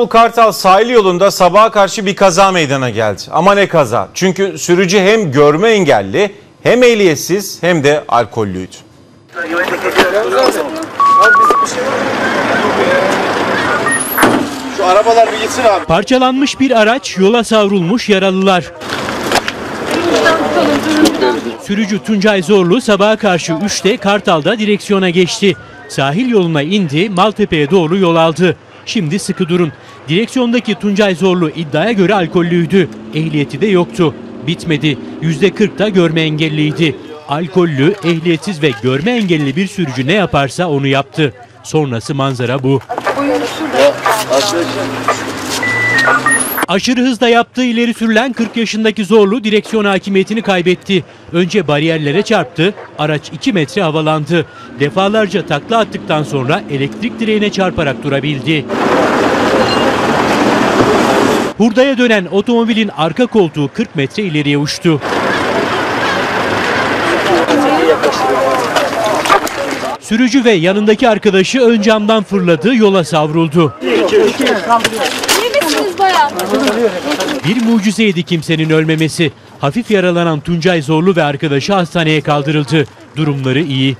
İstanbul Kartal sahil yolunda sabaha karşı bir kaza meydana geldi. Ama ne kaza? Çünkü sürücü hem görme engelli hem ehliyetsiz hem de alkollüydü. Şu arabalar bir gitsin abi. Parçalanmış bir araç yola savrulmuş yaralılar. Sürücü Tuncay Zorlu sabaha karşı 3'te Kartal'da direksiyona geçti. Sahil yoluna indi, Maltepe'ye doğru yol aldı. Şimdi sıkı durun. Direksiyondaki Tuncay Zorlu iddiaya göre alkollüydü. Ehliyeti de yoktu. Bitmedi. %40 da görme engelliydi. Alkollü, ehliyetsiz ve görme engelli bir sürücü ne yaparsa onu yaptı. Sonrası manzara bu. Aşırı hızla yaptığı ileri sürülen 40 yaşındaki Zorlu direksiyon hakimiyetini kaybetti. Önce bariyerlere çarptı, araç 2 metre havalandı. Defalarca takla attıktan sonra elektrik direğine çarparak durabildi. Hurdaya dönen otomobilin arka koltuğu 40 metre ileriye uçtu. Sürücü ve yanındaki arkadaşı ön camdan fırladı, yola savruldu. İyi misiniz bayağı? Bir mucizeydi kimsenin ölmemesi. Hafif yaralanan Tuncay Zorlu ve arkadaşı hastaneye kaldırıldı. Durumları iyi.